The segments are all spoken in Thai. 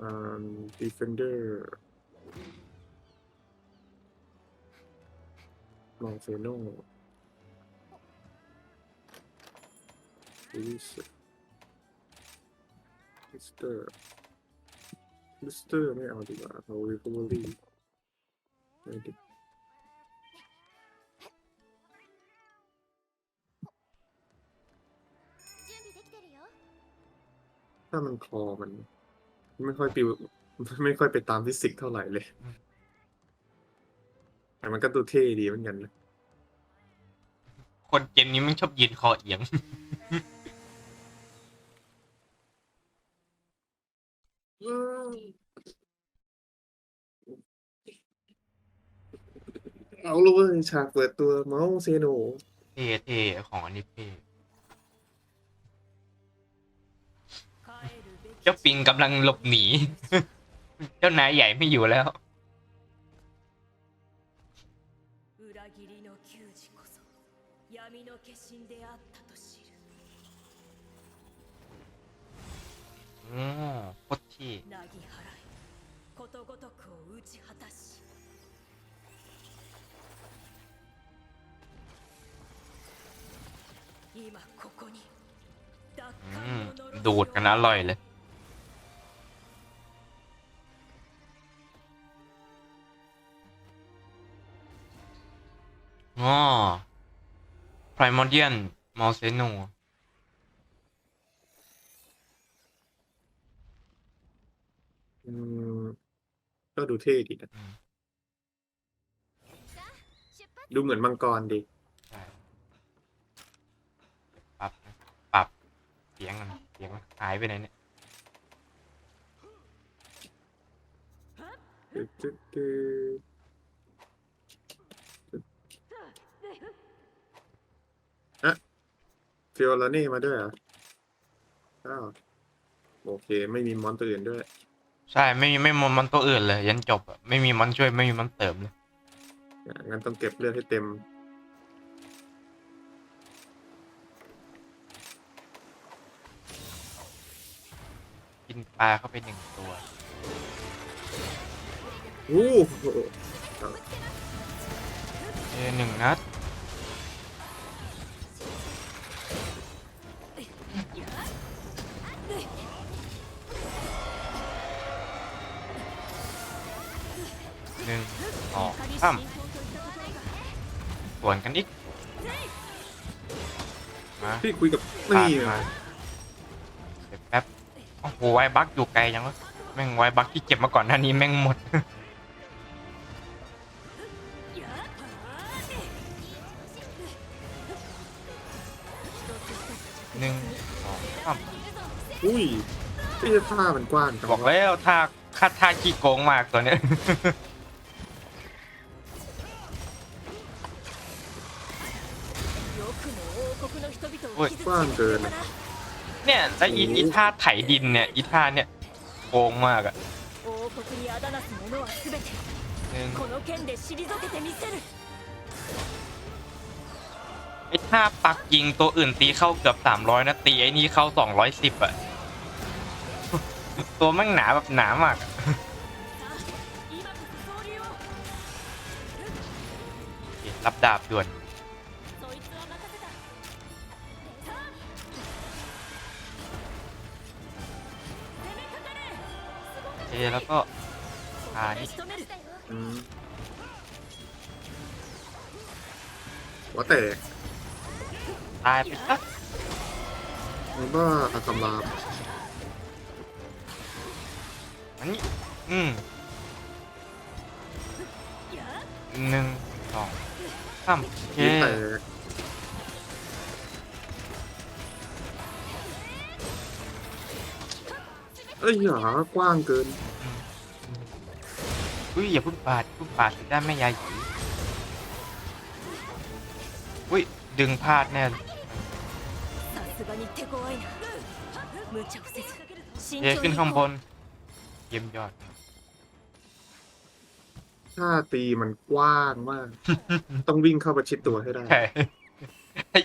Um, defender. Monfeno. Police. Mister. มิสเตอร์ไม่เอาดีกว่าเอาเรกูลลี่ไม่ดีถ้ามันคอมัน ไม่ค่อยปิวไม่ค่อยไปตามฟิสิกส์เท่าไหร่เลย แต่มันก็ดูเท่ดีเหมือนกันนะคนเกมนี้มันชอบยืนคอเอียง เอาเลยเว้ยฉากเปิดตัวเมาส์เซโน เท่เท่ของอันนี้เท่ เจ้าปิงกำลังหลบหนี เจ้านายใหญ่ไม่อยู่แล้ว 裏切りの給仕こそ闇の化身であったと知る อืมโคตรเท่ なぎ払いことごとくを打ち果たし今ここに奪 อืม 還の呪いを ดูดกันอร่อยเลย อ๋อ Primordial m o l s e n o อืมก็ดูเท่ดีนะ出発ดูเหมือนมังกรดีใช่ปรับนะปรับเสียงมันเสียงมันหายไปไหนเนี่ย ตึ๊ดตึ๊ดตึ๊ด อะฟิโอลาเน่มาด้วยเหรออ้าวโอเค ไม่มีมอนตัวอื่นด้วย ใช่ไม่มีไม่มีมอนตัวอื่นเลย ยันจบอะไม่มีมอนช่วยไม่มีมอนเติมเลยงั้นต้องเก็บเลือดให้เต็ม กินปลาเข้าไปหนึ่งตัวอู้หูเอหนึ่งนัด สองสามสวนกันอีก มาพี่คุยกับปานี่ดมาอะเดี๋ยวแป๊บ โอ้โห ไวบักอยู่ไกลจังวะแม่งไวบักที่เก็บมาก่อนหน้านี้แม่งหมด หนึ่งสองสามอุ้ยพี่จะท่ามันกว้างจังบอกแล้วท่าค่าท่าขี้โกงมากตัวเนี้ย くも王国の人々おいを傷つけてくれたな เนี่ยแล้วอีอีท่าไถดินเนี่ยอีท่าเนี่ยโกงมากอะ 王国にあだなす者は全て หนึ่ง この剣で退けてみせる ไอ้ท่าปักยิงตัวอื่นตีเข้าเกือบสามร้อยนะตีไอ้นี่เข้าสองร้อยสิบอะ ตัวแม่งหนาแบบหนามากอะ 今こそ総流を โอเครับดาบด่วน แล้วก็หายว่าแต่ตายไปสักแล้วก็อาตมาอันนี้อืมหนึ่งสองสามโอเค อ้ยหรากว้างเกิน อุ้ยอย่าเพิ่งปาดเพิ่งปาดได้แม่ยายหยีอุ้ย ดึงพลาดแน่ さすがに手強いな無茶をせず慎 เทขึ้น 重に ข้างบ 行こ น เยี่ยมยอด ท่าตีมันกว้างมาก ต้องวิ่งเข้าประชิดตัวให้ได้ ใช่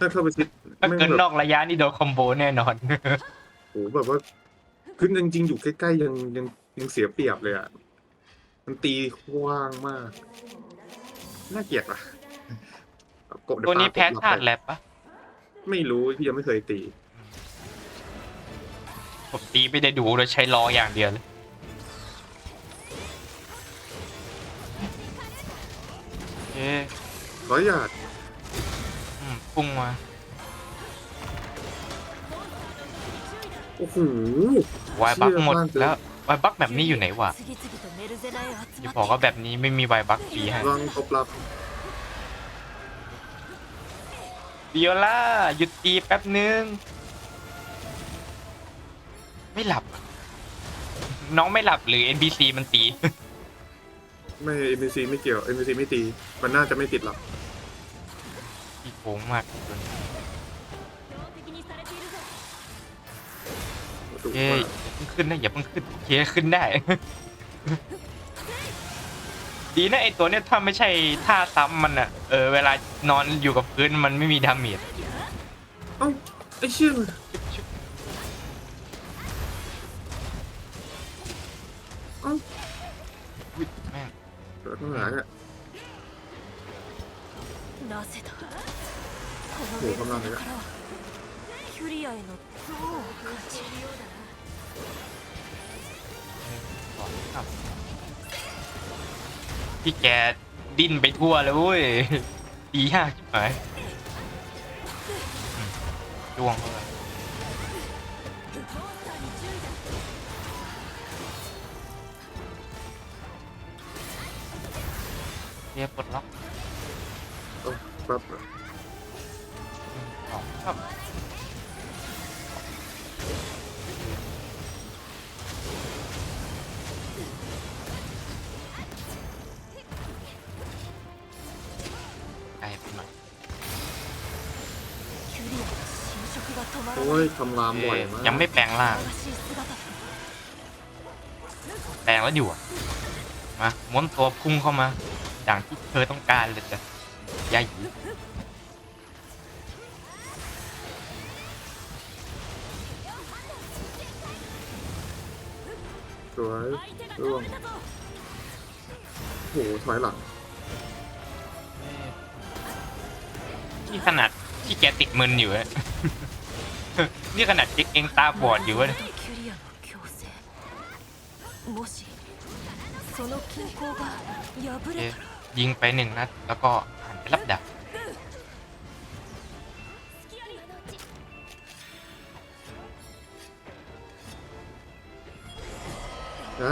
ถ้าเข้าประชิด ถ้า แม่ง เกิน แบ น บ อกระยะนี่โดนคอมโบแน่นอน โหแบบว่า คือจริงๆอยู่ใกล้ๆยังยังยังเสียเปรียบเลยอะ มันตีกว้างมาก น่าเกลียดอะกบเดี๋ยตัวนี้ปแพ้กบธาตุแลบปะไม่รู้พี่ยังไม่เคยตี ผมตีไม่ได้ดูเลยใช้รออย่างเดียวเลยเอ๊ะร้อยหยาดอืมพุ่งมา โอ้โหวายบักหมดแล้ววายบักแบบนี้อยู่ไหนวะอย่าบอกว่าแบบนี้ไม่มีวายบักปีให้รังตบรับดิโอล่าหยุดตีแป๊บนึง ไม่หลับ น้องไม่หลับหรือ NPC มันตี ไม่ NPC ไม่เกี่ยว NPC ไม่ตี มันน่าจะไม่ติดหรอกอีโผงมากตัว ดูเอ้ยว่าอย่าเพิ่งขึ้นนะอย่าเพิ่งขึ้นโอเคขึ้นได้ ดีนะไอตัวเนี้ยถ้าไม่ใช่ท่าซ้ำมันอะเออเวลานอนอยู่กับพื้นมันไม่มีดาเมจเอ้าไอ้เชี่ย พี่แกดิ้นไปทั่วเลยเว้ยตียากชิบหายอืมจ้วง โอ้ยทำรามบ่อยมากยังไม่แปลงล่าง แปลงแล้วอยู่อะ มาม้วนตัวพุ่งเข้ามา อย่างที่เธอต้องการเลยจ้ะยาหยีสวยร่วงโหถอยหลังที่ขนาดที่แกติดมึนอยู่อะ นี่ขนาดเองตาบอดอยู่เลยยิงไปหนึ่งนัดแล้วก็หันไปรับดาบเฮ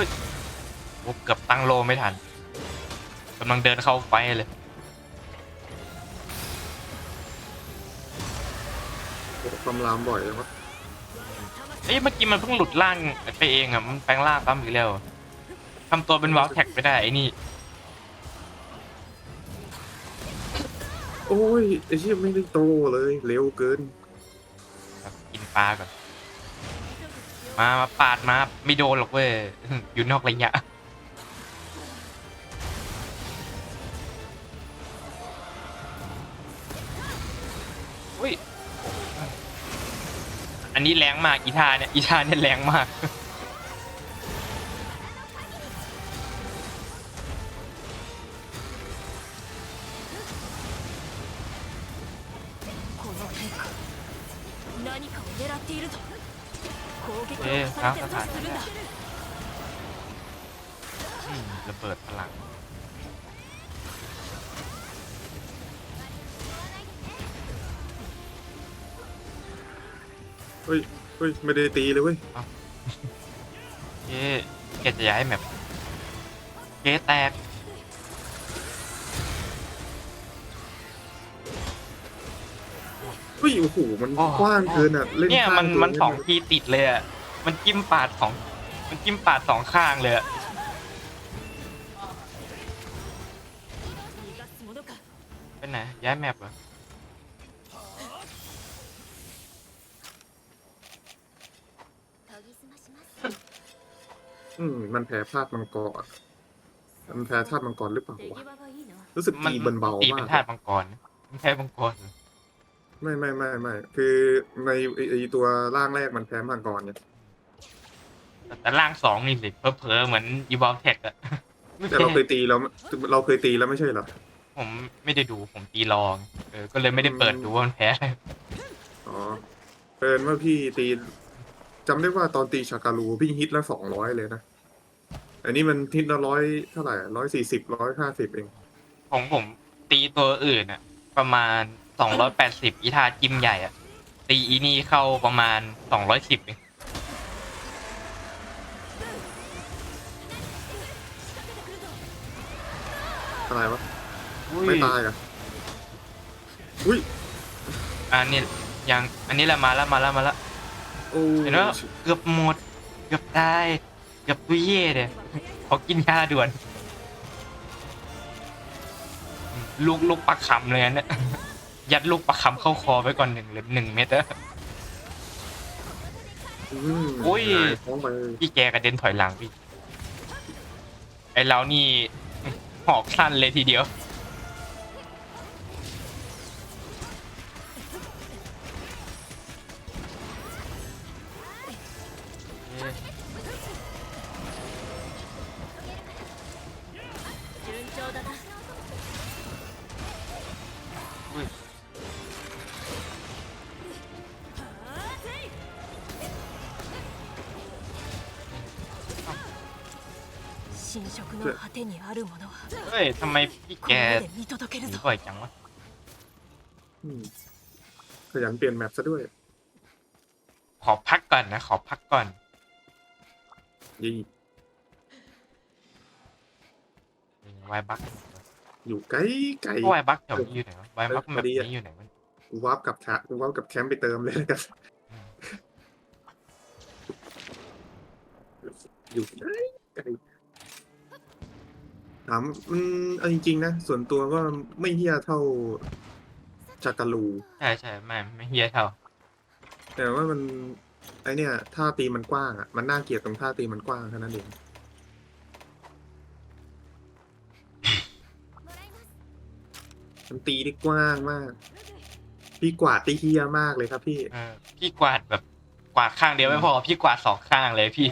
้ยเกือบตั้งโลไม่ทันกำลังเดินเข้าไฟเลย โอ้โหทำรามบ่อยจังวะเอ้ยเมื่อกี้มันเพิ่งหลุดล่างไปเองอะมันแปลงล่างซ้ำอีกแล้วทำตัวเป็นวาลแท็กไม่ได้ไอ้นี่โอ้ยไอ้เชี่ยไม่ได้โตเลย เร็วเกินครับกินปลาก่อนมามาปาดมาไม่โดนหรอกเว้ยอยู่นอกระยะ อันนี้แรงมากอีทาเนี่ยอีทาเนี่ยแรงมาก เฮ้ยเฮ้ยไม่ได้ตีเลยเว้ยเย้เกตจะย้ายแมปเกตแตกเฮ้ยโอ้โหมันกว้างเกินอะเล่นเนี่ยมันมันสองทีติดเลยอะมันจิ้มปาดสองมันจิ้มปาดสองข้างเลยอะเป็นไหนย้ายแมปเหรอ มันแพ้ธาตุมังกรมันแพ้ธาตุมังกรหรือเปล่าวะรู้สึกตีเบาเบามากป็ธาตุมังกรแพ้มังกรไม่ไม่ไม่ไม่คือในไอตัวร่างแรกมันแพ้มังกรเนี่ยแต่ร่างสองนี่สิเพอเพอเหมือนอีบอลแท็กอะแต่เราเคยตีแล้วเราเคยตีแล้วไม่ใช่หรอผมไม่ได้ดูผมตีลองเออก็เลยไม่ได้เปิดดูว่ามันแพ้อ๋อเป็นว่าพี่ตีจำได้ว่าตอนตีชากาลูพี่ฮิตละสองร้อยเลยนะ อันนี้มันฮิตละร้อยเท่าไหร่ร้อยสี่สิบร้อยห้าสิบเองของผมตีตัวอื่นอะประมาณสองร้อยแปดสิบอีทาจิมใหญ่อะตีอีนี่เข้าประมาณสองร้อยสิบเองอะไรวะอุ้ยไม่ตายอะอุ้ยอันนี้ยังอันนี้แหละมาแล้วมาแล้วมาแล้วโอ้ เห็นว่าเกือบหมดเกือบตายเกือบตุยเย่เลยขอกินยาด่วน ลูกลูกปลาคำเลยอันเนี่ยยัดลูกปลาคำเข้าคอไปก่อนหนึ่งหรือหนึ่งเม็ดอะมอุ้ยหงายท้องไปพี่แกกระเด็นถอยหลังพี่ ไอเรานี่หอกสั้นเลยทีเดียว เฮ้ยทำไมพี่แกหนีบ่อยจังวะอืขยันเปลี่ยนแมปซะด้วยขอพักก่อนนะ ขอพักก่อน ยี่ไวบักอยู่ไกลไกลไวบักแถวนี้อยู่ไหนวายบักแบบนี้อยู่ไหนวะกูวับกับแคกูวับกับแคมป์ไปเติมเลยแล้วกันอยู่ไก ถามมันเอาจริงๆนะ ส่วนตัวก็ไม่เฮียเท่าจักรลูใช่ใช่ไม่ไม่เฮียเท่า แต่ว่ามันไอเนี่ยท่าตีมันกว้างอะมันน่าเกลียดตรงท่าตีมันกว้างแค่นั้นเองมันตีได้กว้างมาก พี่กวาดตีเฮียมากเลยครับ พี่เออพี่กวาดแบบกวาดข้างเดียวไม่พอพี่กวาดสองข้างเลยพี่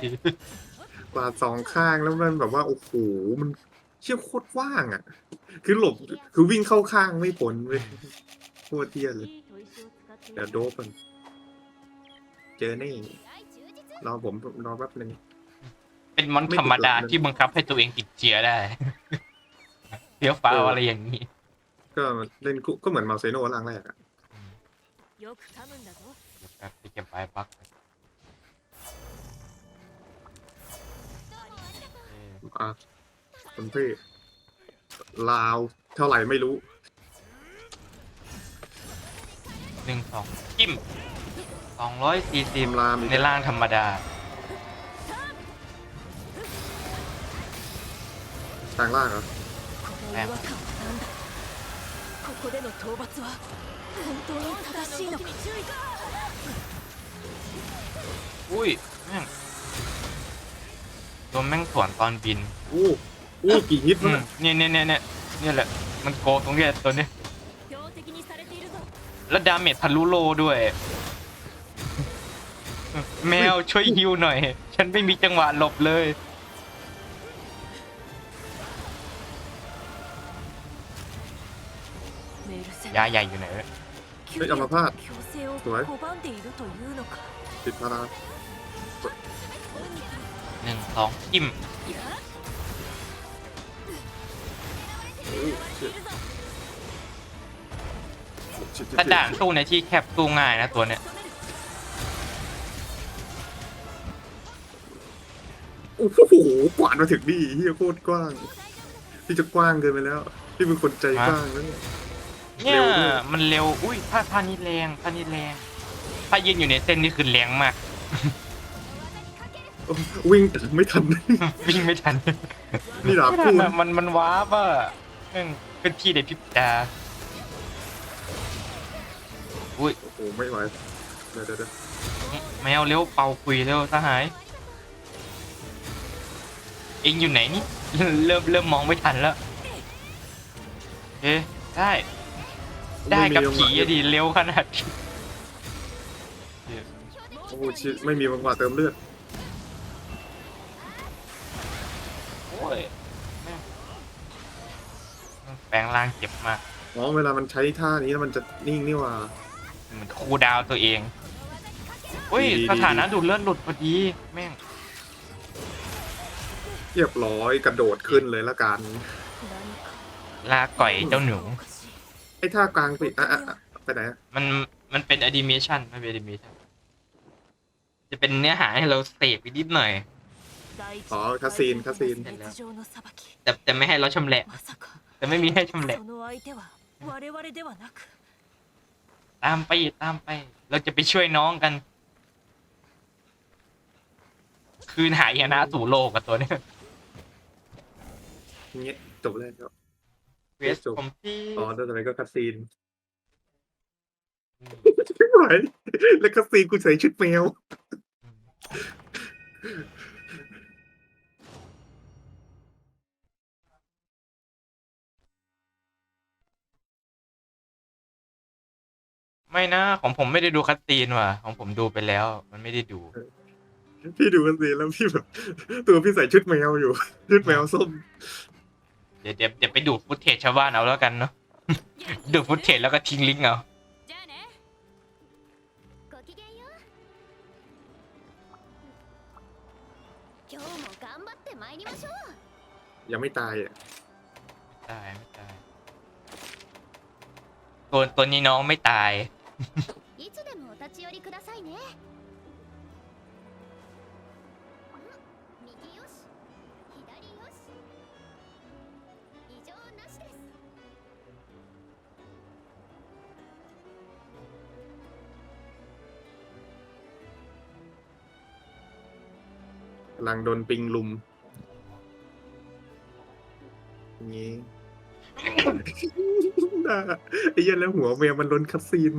กวาดสองข้างแล้วมันแบบว่าโอ้โหมัน เชี่ยโคตรว่างอะ คือหลบ คือวิ่งเข้าข้างไม่พ้นเว้ยโคตรเตี้ยเลย เดี๋ยวโดบมันเจอแน่รอผมรอแป๊บนึง เป็นมอนธรรมดาที่บังคับให้ตัวเองติดเชียได้เดี๋ยวฟ้าอะไรอย่างนี้ ก็เล่นก็เหมือนมาเซโน่ล่างแรกอะแป๊บไปเก็บไปปักอะ คนพี่ลาวเท่าไหร่ไม่รู้ หนึ่งสองจิ้มสองร้อยสี่สิบ ทีมรามอีก ในร่างธรรมดา ทางล่างเหรอ この違和感は何だここでの討伐は本当に正しいのか อุ้ยแม่งโดนแม่งสวนตอนบิน อู้ อู้กี่ฮิต อื วะ ม เนี่ย เนี่ยเนี่ยเนี่ยเนี่ยเนี่ยแหละ มันโกงตรงเนี้ยตัวเนี้ย 標的にされているぞ แล้วดาเมจทะลุโลด้วย แมวช่วยฮิวหน่อย ฉันไม่มีจังหวะหลบเลย メールセン ยาใหญ่อยู่ไหนวะ 急 เฮ้ยอัมพาต 強制をสวย 拒んでいるというのか ติดพารา หนึ่งสองจิ้ม โอ้ เชี่ยเชี่ยเชี่ยแต่ด่านสู้ในที่แคบสู้ง่ายนะตัวเนี้ยโอ้โหกวาดมาถึงนี่เฮียโคตรกว้างพี่จะกว้างเกินไปแล้วพี่เป็นคนใจกว้างแล้วเนี่ยเนี่ยเร็วด้วยมันเร็ว อุ้ยท่าท่านี้แรงท่านี้แรง ถ้ายืนอยู่ในเส้นนี่คือแรงมากโอ้วิ่งไม่ทัน วิ่งไม่ทัน นี่ดาบไม่ทัคู่นอะมันมันว้าบอะแม่งเป็นที่เด็ดพริบตาอุ้ยโอ้โหไม่ไหวเดี๋ยวเดี๋ยวเดี๋ยวแมวเร็วเป่าคุยเร็วสหาย เองอยู่ไหนนี่ เริ่มเริ่มมองไม่ทันแล้วเอ๊ะได้ ได้กับม่มีผีจังหวะอะดีเร็วขนาดนี้โอ้ชิไม่มีจังหวะเติมเลือดโอ้ยแม่งแป ลงร่างเจ็บมาก อ๋อเวลามันใช้ท่านี้แล้วมันจะนิ่งนี่หว่า เหมือนคูลดาวน์ตัวเองเฮ้ย ดีดี สถานะดูดเลือดหลุดพอดี แม่ง เรียบร้อยกระโดดขึ้นเลยละกัน ลาก่อยเจ้าหนู ไอ้ท่ากลางปิดอ่ะอ่ะอ่ะไปไหนอะ มันมันเป็นอ n นิเมชันไม่เป็นอ n นิเมชันจะเป็นเนื้อหาให้เราเสพอีกนิดหน่อย อ๋อคาซีนคาซีน 熱情の裁き แต่แต่ไม่ให้เราชำแหละ まさか แต่ไม่มีให้ชำแหละตามไปตามไป เราจะไปช่วยน้องกัน คืนหายนะสู่โลกกับตัวเนี้ยเงี้ยจบแล้วครับเวสผมที่อ๋อตอนไหนก็คัาซีนไม่ไหวแล้วคัาซีนกูใส่ชุดแมว ไม่นะ ของผมไม่ได้ดูคัตตีนว่ะ ของผมดูไปแล้ว มันไม่ได้ดู พี่ดูคาซีนแล้วพี่แบบ ตัวพี่ใส่ชุดแมวอยู่ ชุดแมวส้ม เดี๋ยวเดี๋ยวเดี๋ยวไปดูฟุตเทจชาวบ้านเอาแล้วกันเนาะ ดูฟุตเทจแล้วก็ทิ้งลิงก์เอา じゃあねごきげんよう今日も頑張って参りましょう ยังไม่ตายอ่ะ ตายไม่ตาย ตัวตัวนี้น้องไม่ตาย いつでもお立ち寄りくださいねん右よし左よし異常なしです กำลังโดนปิงลุมอย่างงี้ น่า ไอ้เหี้ยันแล้วหัวแมวมันล้นคาซีน